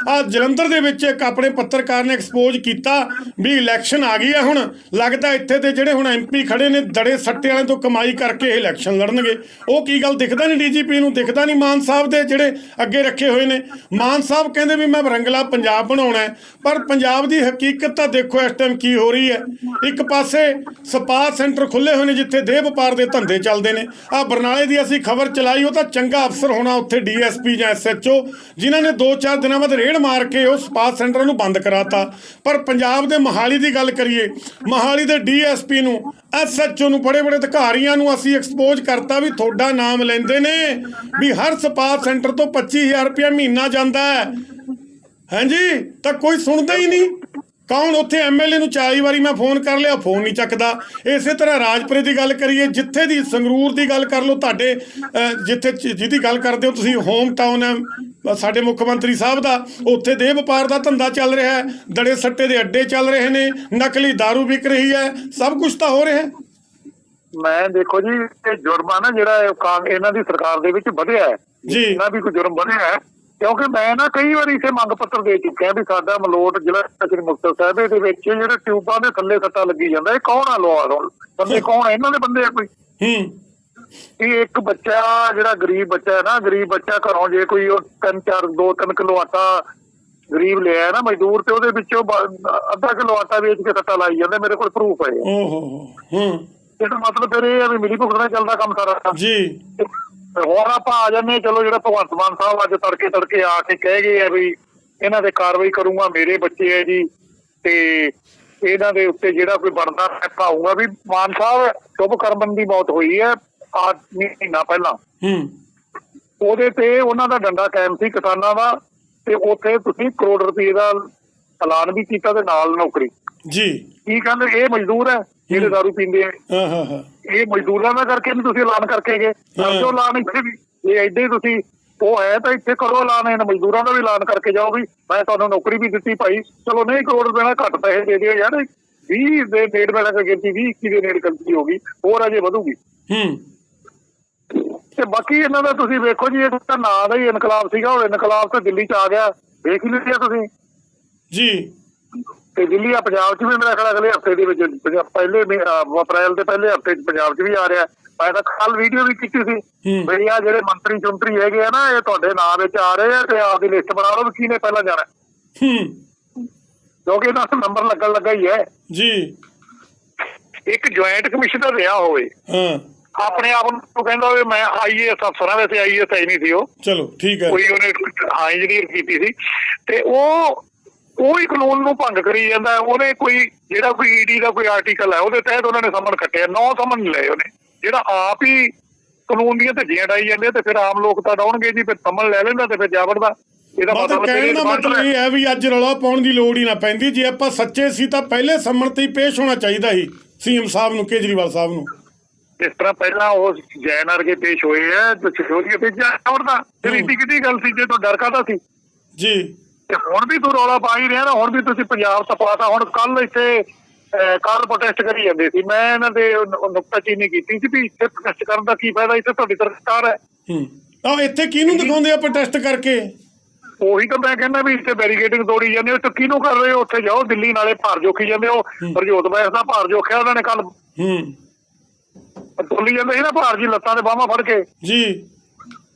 ਆ ਜਲੰਧਰ ਦੇ ਵਿੱਚ ਇੱਕ ਆਪਣੇ ਪੱਤਰਕਾਰ ਨੇ ਐਕਸਪੋਜ਼ ਕੀਤਾ ਵੀ ਇਲੈਕਸ਼ਨ ਆ ਗਈ ਹੈ ਹੁਣ। ਲੱਗਦਾ ਇੱਥੇ ਦੇ ਜਿਹੜੇ ਹੁਣ ਐਮਪੀ ਖੜੇ ਨੇ ਦੜੇ ਸੱਟੇ ਵਾਲਿਆਂ ਤੋਂ ਕਮਾਈ ਕਰਕੇ ਇਹ ਇਲੈਕਸ਼ਨ ਲੜਨਗੇ। ਉਹ ਕੀ ਗੱਲ ਦਿਖਦਾ ਨਹੀਂ ਡੀਜੀਪੀ ਨੂੰ? ਦਿਖਦਾ ਨਹੀਂ ਮਾਨ ਸਾਹਿਬ ਦੇ ਜਿਹੜੇ ਅੱਗੇ ਰੱਖੇ ਹੋਏ ਨੇ। ਮਾਨ ਸਾਹਿਬ ਕਹਿੰਦੇ ਵੀ ਮੈਂ ਰੰਗਲਾ ਪੰਜਾਬ ਬਣਾਉਣਾ ਪਰ ਪੰਜਾਬ ਦੀ ਹਕੀਕਤ ਤਾਂ ਦੇਖੋ ਇਸ ਟਾਈਮ ਕੀ ਹੋ ਰਹੀ ਹੈ। ਇੱਕ ਪਾਸੇ ਸਪਾ ਸੈਂਟਰ ਖੁੱਲੇ ਹੋਏ ਨੇ ਜਿੱਥੇ ਦੇਹ ਵਪਾਰ ਦੇ ਧੰਦੇ ਚੱਲਦੇ ਨੇ। ਆ ਬਰਨਾਲੇ ਦੀ ਅਸੀਂ ਖਬਰ ਚਲਾਈ, ਉਹ ਤਾਂ ਚੰਗਾ ਅਫਸਰ ਹੋਣਾ ਉੱਥੇ ਡੀਐਸਪੀ ਜਾਂ ਐਸਐਚਓ, ਜਿਨ੍ਹਾਂ ਨੇ 2-4 ਦਿਨਾਂ ਬਾਅਦ ਰੇਡ ਮਾਰ ਕੇ ਉਹ ਸਪਾ ਸੈਂਟਰਾਂ ਨੂੰ ਬੰਦ ਕਰਾਤਾ। ਪਰ ਪੰਜਾਬ ਦੇ ਮਹਾਲੀ ਦੀ ਗੱਲ ਕਰੀਏ, ਮਹਾਲੀ ਦੇ ਡੀਐਸਪੀ ਨੂੰ, ਐਸਐਚਓ ਨੂੰ ਬੜੇ ਬੜੇ ਅਧਿਕਾਰੀਆਂ ਨੂੰ ਅਸੀਂ ਐਕਸਪੋਜ਼ ਕਰਤਾ ਵੀ ਤੁਹਾਡਾ ਨਾਮ ਲੈਂਦੇ ਨੇ, ਵੀ ਹਰ ਸਪਾ ਸੈਂਟਰ ਤੋਂ 25000 ਰੁਪਇਆ ਮਹੀਨਾ ਜਾਂਦਾ ਹੈ। ਹਾਂਜੀ, ਤਾਂ ਕੋਈ ਸੁਣਦਾ ਹੀ ਨਹੀਂ। ਕੌਣ ਉੱਥੇ ਐਮਐਲਏ ਨੂੰ 40 ਵਾਰੀ ਮੈਂ ਫੋਨ ਕਰ ਲਿਆ ਫੋਨ ਨਹੀਂ ਚੱਕਦਾ। ਇਸੇ ਤਰ੍ਹਾਂ ਰਾਜਪੁਰੇ ਦੀ ਗੱਲ ਕਰੀਏ ਜਿੱਥੇ ਦੀ ਸੰਗਰੂਰ ਦੀ ਗੱਲ ਕਰ ਲਓ ਤੁਹਾਡੇ ਜਿੱਥੇ ਜਿਹਦੀ ਗੱਲ ਕਰਦੇ ਹੋ ਤੁਸੀਂ ਹੋਮ ਟਾਊਨ ਹੈ ਸਾਡੇ ਮੁੱਖ ਮੰਤਰੀ ਸਾਹਿਬ ਦਾ ਉੱਥੇ ਦੇ ਵਪਾਰ ਦਾ ਧੰਦਾ ਚੱਲ ਰਿਹਾ ਹੈ ਦੜੇ ਸੱਟੇ ਦੇ ਅੱਡੇ ਚੱਲ ਰਹੇ ਨੇ ਨਕਲੀ दारू ਵਿਕ ਰਹੀ ਹੈ ਸਭ ਕੁਝ ਤਾਂ ਹੋ ਰਿਹਾ ਹੈ। ਮੈਂ ਦੇਖੋ ਜੀ ਇਹ ਜੁਰਮ ਆ ਨਾ ਜਿਹੜਾ ਇਹਨਾਂ ਦੀ ਸਰਕਾਰ ਦੇ ਵਿੱਚ ਵਧਿਆ ਹੈ। ਜੀ। ਇਹਨਾਂ ਵੀ ਕੋਈ ਜੁਰਮ ਵਧਿਆ ਹੈ। ਕਿਉਂਕਿ ਮੈਂ ਨਾ ਕਈ ਵਾਰੀ ਇਸੇ ਮੰਗ ਪੱਤਰ ਦੇ ਚੁੱਕਿਆ ਵੀ ਸਾਡਾ ਮਲੋਟ ਜ਼ਿਲ੍ਹਾ ਸ੍ਰੀ ਮੁਕਤਸਰ ਸਾਹਿਬ ਦੇ ਵਿੱਚ ਜਿਹੜੇ ਟਿਊਬਾਂ ਦੇ ਥੱਲੇ ਸੱਟਾ ਲੱਗੀ ਜਾਂਦਾ ਇਹ ਕੌਣ ਆ ਲੋਹਾਰ ਬੰਦੇ ਕੌਣ ਆ? ਇਹਨਾਂ ਦੇ ਬੰਦੇ ਆ ਕੋਈ? ਹੂੰ। ਕਿ ਇੱਕ ਬੱਚਾ ਜਿਹੜਾ ਗਰੀਬ ਬੱਚਾ ਹੈ ਨਾ ਗਰੀਬ ਬੱਚਾ ਘਰੋਂ ਜੇ ਕੋਈ ਉਹ ਤਿੰਨ ਚਾਰ ਦੋ ਤਿੰਨ ਕਿਲੋ ਆਟਾ ਗਰੀਬ ਲਿਆ ਨਾ ਮਜ਼ਦੂਰ ਤੇ ਉਹਦੇ ਵਿੱਚੋਂ ਅੱਧਾ ਕਿਲੋ ਆਟਾ ਵੇਚ ਕੇ ਸੱਟਾ ਲਾਈ ਜਾਂਦੇ ਮੇਰੇ ਕੋਲ ਪ੍ਰੂਫ ਹੈ ਓਹੋ ਹੂੰ। ਇਹਦਾ ਮਤਲਬ ਫਿਰ ਇਹ ਆ ਵੀ ਮਿਲੀ ਭੁਗਤਣਾ ਚੱਲਦਾ ਕੰਮ ਸਾਰਾ। ਜੀ। ਹੋਰ ਆਪਾਂ ਆ ਜਾਂਦੇ ਚਲੋ ਜਿਹੜਾ ਭਗਵੰਤ ਮਾਨ ਸਾਹਿਬ ਅੱਜ ਤੜਕੇ ਤੜਕੇ ਆ ਕੇ ਕਹਿ ਗਏ ਆ ਵੀ ਇਹਨਾਂ ਦੇ ਕਾਰਵਾਈ ਕਰੂੰਗਾ ਮੇਰੇ ਬੱਚੇ ਹੈ ਜੀ। ਤੇ ਇਹਨਾਂ ਦੇ ਉੱਤੇ ਜਿਹੜਾ ਕੋਈ ਬਣਦਾ ਮੈਂ ਪਾਉਂਗਾ ਵੀ ਮਾਨ ਸਾਹਿਬ ਸ਼ੁਭ ਕਰਮਨ ਦੀ ਮੌਤ ਹੋਈ ਹੈ ਆ ਮਹੀਨਾ ਪਹਿਲਾਂ। ਹੂੰ। ਉਹਦੇ ਤੇ ਉਹਨਾਂ ਦਾ ਡੰਡਾ ਕਾਇਮ ਸੀ ਕਿਸਾਨਾਂ ਦਾ ਤੇ ਉੱਥੇ ਤੁਸੀਂ ਕਰੋੜ ਰੁਪਏ ਦਾ ਐਲਾਨ ਵੀ ਕੀਤਾ ਤੇ ਨਾਲ ਨੌਕਰੀ। ਜੀ। ਕੀ ਕਹਿੰਦੇ ਇਹ ਮਜ਼ਦੂਰ ਹੈ ਜਿਹੜੇ ਦਾਰੂ ਪੀਂਦੇ ਆ। ਹਾਂ ਹਾਂ ਹਾਂ। ਇਹ ਮਜ਼ਦੂਰਾਂ ਦਾ ਕਰਕੇ ਵੀ ਤੁਸੀਂ ਐਲਾਨ ਕਰਕੇ ਗਏ। ਕਰਜੋ ਐਲਾਨ ਇੱਥੇ ਵੀ ਇਹ ਐਡੇ ਹੀ ਤੁਸੀਂ ਉਹ ਹੈ ਤਾਂ ਇੱਥੇ ਕਰੋ ਐਲਾਨ ਇਹਨਾਂ ਮਜ਼ਦੂਰਾਂ ਦਾ ਵੀ ਐਲਾਨ ਕਰਕੇ ਜਾਓ ਵੀ ਮੈਂ ਤੁਹਾਨੂੰ ਨੌਕਰੀ ਵੀ ਦਿੱਤੀ ਭਾਈ। ਚਲੋ ਨਹੀਂ ਕਰੋੜ ਰੁਪਏ ਨਾਲ ਘੱਟ ਪੈਸੇ ਦੇ ਦਿਓ ਯਾਰ। 20 ਦੇ ਨੇੜ ਮੇਲਾ ਕਰ ਗਿਣਤੀ 20 21 ਦੇ ਨੇੜ ਗਿਣਤੀ ਹੋ ਗਈ। ਹੋਰ ਅਜੇ ਵਧੂਗੀ। ਹੂੰ। ਤੇ ਬਾਕੀ ਇਹਨਾਂ ਦਾ ਤੁਸੀਂ ਵੇਖੋ ਜੀ ਇਹ ਤਾਂ ਨਾਂ ਦਾ ਹੀ ਇਨਕਲਾਬ ਸੀਗਾ ਉਹ ਇਨਕਲਾਬ ਤਾਂ ਦਿੱਲੀ ਚ ਆ ਗਿਆ। ਵੇਖ ਲਿਆ ਤੁਸੀਂ। ਜੀ। ਤੇ ਦਿੱਲੀ ਆ ਪੰਜਾਬ ਚ ਵੀ ਮੇਰਾ ਖਿਆਲ ਅਗਲੇ ਹਫ਼ਤੇ ਦੇ ਵਿੱਚ ਪੰਜਾਬ- ਪਹਿਲੇ ਮਹੀ- ਅਹ ਅਪ੍ਰੈਲ ਦੇ ਪਹਿਲੇ ਹਫ਼ਤੇ ਚ ਪੰਜਾਬ ਚ ਵੀ ਆ ਰਿਹਾ। ਮੈਂ ਤਾਂ ਕੱਲ ਵੀਡੀਓ ਵੀ ਕੀਤੀ ਸੀ। ਹੂੰ। ਆ ਜਿਹੜੇ ਮੰਤਰੀ ਚੁੰਤਰੀ ਹੈਗੇ ਆ ਨਾ ਇਹ ਤੁਹਾਡੇ ਨਾਂ ਵਿੱਚ ਆ ਰਹੇ ਆ ਤੇ ਆਪਦੀ ਲਿਸਟ ਬਣਾ ਲਓ ਵੀ ਕਿਹਨੇ ਪਹਿਲਾਂ ਜਾਣਾ। ਹੂੰ। ਕਿਉਂਕਿ ਇਹਨਾਂ ਦਾ ਨੰਬਰ ਲੱਗਣ ਲੱਗਾ ਹੀ ਹੈ। ਜੀ। ਇੱਕ ਜੁਆਇੰਟ ਕਮਿਸ਼ਨਰ ਰਿਹਾ ਹੋਵੇ। ਹਾਂ। ਆਪਣੇ ਆਪ ਨੂੰ ਕਹਿੰਦਾ ਹੋਵੇ ਮੈਂ ਆਈਏਐਸ ਅਫਸਰ ਵੈਸੇ ਆਈਏਐਸ ਹੈ ਨਹੀਂ ਸੀ ਉਹ। ਚਲੋ ਠੀਕ ਹੈ। ਕੋਈ ਉਹਨੇ ਹਾਂ ਇੰਜੀਨੀਅਰ ਕੀਤੀ ਸੀ। ਤੇ ਉਹ ਉਹ ਹੀ ਕਾਨੂੰਨ ਨੂੰ ਭੰਗ ਕਰੀ ਜਾਂਦਾ। ਉਹਨੇ ਕੋਈ ਜਿਹੜਾ ਕੋਈ ਈਡੀ ਦਾ ਕੋਈ ਆਰਟੀਕਲ ਹੈ ਉਹਦੇ ਤਹਿਤ ਉਹਨਾਂ ਨੇ ਸਮਨ ਕੱਟਿਆ। ਨੌ ਸਮਨ ਲਏ ਉਹਨੇ। ਜਿਹੜਾ ਆਪ ਹੀ ਕਾਨੂੰਨ ਦੀਆਂ ਧੱਜੀਆਂ ਡਾਈ ਜਾਂਦੇ ਤੇ ਫਿਰ ਆਮ ਲੋਕ ਤਾਂ ਡਾਉਣਗੇ ਜੀ ਫਿਰ ਸਮਨ ਲੈ ਲੈਂਦਾ ਤੇ ਫਿਰ ਜਾਵੜਦਾ ਇਹਦਾ ਮਤਲਬ ਕਹਿਣ ਦਾ ਇਹਦੇ ਮਤਲਬ ਇਹ ਹੈ ਵੀ ਅੱਜ ਰੌਲਾ ਪਾਉਣ ਦੀ ਲੋੜ ਹੀ ਨਾ ਪੈਂਦੀ। ਜੇ ਆਪਾਂ ਸੱਚੇ ਸੀ ਤਾਂ ਪਹਿਲੇ ਸੰਮਣ ਤੇ ਹੀ ਪੇਸ਼ ਹੋਣਾ ਚਾਹੀਦਾ ਸੀ ਸੀਐਮ ਸਾਹਿਬ ਨੂੰ ਕੇਜਰੀਵਾਲ ਸਾਹਿਬ ਨੂੰ। ਇਸ ਤਰ੍ਹਾਂ ਪਹਿਲਾਂ ਉਹ ਜੈਨ ਵਰਗੇ ਪੇਸ਼ ਹੋਏ ਆ ਤੇ ਸਿਕਿਉਰਿਟੀ ਤੇ ਜਾਵੜਦਾ ਫਿਰ ਹੂੰ। ਇੱਡੀ ਕਿੱਡੀ ਗੱਲ ਸੀ? ਜੇ ਤੋਂ ਡਰ ਕਾਦਾ ਸੀ? ਜੀ। ਤੇ ਹੁਣ ਵੀ ਤੂੰ ਰੌਲਾ ਪਾ ਹੀ ਰਿਹਾ ਨਾ ਹੁਣ ਵੀ ਤੁਸੀਂ ਪੰਜਾਬ ਤਪਾਤਾ ਹੁਣ ਕੱਲ ਇੱਥੇ ਕੱਲ ਪ੍ਰੋਟੈਸਟ ਕਰੀ ਜਾਂਦੇ ਸੀ। ਮੈਂ ਇਹਨਾਂ ਦੇ ਨੁਕਤਾਚੀਨੀ ਕੀਤੀ ਸੀ ਵੀ ਇੱਥੇ ਪ੍ਰੋਟੈਸਟ ਕਰਨ ਦਾ ਕੀ ਫਾਇਦਾ ਇੱਥੇ ਤੁਹਾਡੀ ਸਰਕਾਰ ਹੈ। ਹੂੰ। ਆ ਇੱਥੇ ਕਿਹਨੂੰ ਦਿਖਾਉਂਦੇ ਆ ਪ੍ਰੋਟੈਸਟ ਕਰਕੇ? ਉਹੀ ਤਾਂ ਮੈਂ ਕਹਿੰਦਾ ਵੀ ਇੱਥੇ ਬੈਰੀਕੇਡਿੰਗ ਤੋੜੀ ਜਾਂਦੇ ਹੋ ਤੇ ਕਿਹਨੂੰ ਕਰ ਰਹੇ ਹੋ? ਉੱਥੇ ਜਾਓ ਦਿੱਲੀ ਨਾਲੇ ਭਾਰ ਜੋਖੀ ਜਾਂਦੇ ਹੋ। ਪ੍ਰਜੋਤ ਬੈਸ ਦਾ ਭਾਰ ਜੋਖਿਆ ਉਹਨਾਂ ਨੇ ਕੱਲ ਹੂੰ। ਤੋਲੀ ਜਾਂਦੇ ਸੀ ਨਾ ਭਾਰ ਜੀ ਲੱਤਾਂ ਦੇ ਬਾਹਾਂ ਫੜ ਕੇ। ਜੀ।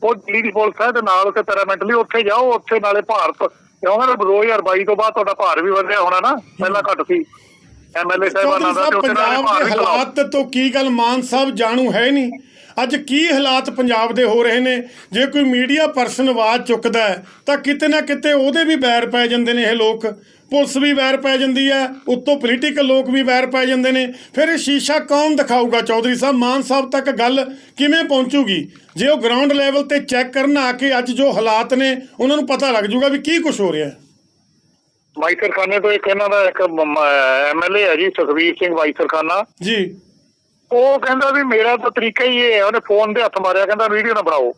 ਉਹ ਦਿੱਲੀ ਦੀ ਪੁਲਿਸ ਹੈ ਤੇ ਨਾਲ ਉੱਥੇ ਪੈਰਾਮੈਂਟਲੀ ਉੱਥੇ ਜਾਓ ਉੱਥੇ ਨਾਲੇ ਭਾਰਤ ਕਿਉਂਕਿ ਨਾ 2022 ਤੋਂ ਬਾਅਦ ਤੁਹਾਡਾ ਭਾਰ ਵੀ ਵਧਿਆ ਹੋਣਾ ਨਾ? ਪਹਿਲਾਂ ਘੱਟ ਸੀ। ਐਮਐਲਏ ਸਾਹਿਬਾਨਾਂ ਦਾ ਤੇ ਨਾਲੇ ਪੰਜਾਬ ਭਾਰ ਦੇ ਵੀ ਹਾਲਾਤ ਤੋਂ ਕੀ ਗੱਲ? ਮਾਨ ਸਾਹਿਬ ਜਾਣੂ ਹੈ ਨਹੀਂ। ਅੱਜ ਕੀ ਹਾਲਾਤ ਪੰਜਾਬ ਦੇ ਹੋ ਰਹੇ ਨੇ? ਜੇ ਕੋਈ ਮੀਡੀਆ ਪਰਸਨ ਆਵਾਜ਼ ਚੁੱਕਦਾ ਤਾਂ ਕਿਤੇ ਨਾ ਕਿਤੇ ਉਹਦੇ ਵੀ ਬੈਰ ਪੈ ਜਾਂਦੇ ਨੇ ਇਹ ਲੋਕ। ਪੁਲਿਸ ਵੀ ਵੈਰ ਪੈ ਜਾਂਦੀ ਹੈ ਉੱਤੋਂ ਪੋਲੀਟੀਕਲ ਲੋਕ ਵੀ ਵੈਰ ਪੈ ਜਾਂਦੇ ਨੇ। ਫਿਰ ਇਹ ਸ਼ੀਸ਼ਾ ਕੌਣ ਦਿਖਾਊਗਾ? ਚੌਧਰੀ ਸਾਹਿਬ ਮਾਨ ਸਾਹਿਬ ਤੱਕ ਗੱਲ ਕਿਵੇਂ ਪਹੁੰਚੂਗੀ? ਜੇ ਉਹ ਗਰਾਊਂਡ ਲੈਵਲ ਤੇ ਚੈੱਕ ਕਰਨ ਆ ਕੇ ਅੱਜ ਜੋ ਹਾਲਾਤ ਨੇ ਉਹਨਾਂ ਨੂੰ ਪਤਾ ਲੱਗ ਜਾਊਗਾ ਵੀ ਕੀ ਕੁਝ ਹੋ ਰਿਹਾ ਹੈ। ਵਾਈਸਰ ਖਾਨੇ ਤੋਂ ਇੱਕ ਇਹਨਾਂ ਦਾ ਇੱਕ ਐਮਐਲਏ ਹੈ ਜੀ ਸੁਖਵੀਰ ਸਿੰਘ ਵਾਈਸਰ ਖਾਨਾ ਜੀ। ਉਹ ਕਹਿੰਦਾ ਵੀ ਮੇਰਾ ਤਾਂ ਤਰੀਕਾ ਹੀ ਇਹ ਹੈ ਉਹਨੇ ਫੋਨ ਦੇ ਹੱਥ ਮਾਰਿਆ ਕਹਿੰਦਾ ਵੀਡੀਓ ਨਾ ਬਣਾਓ।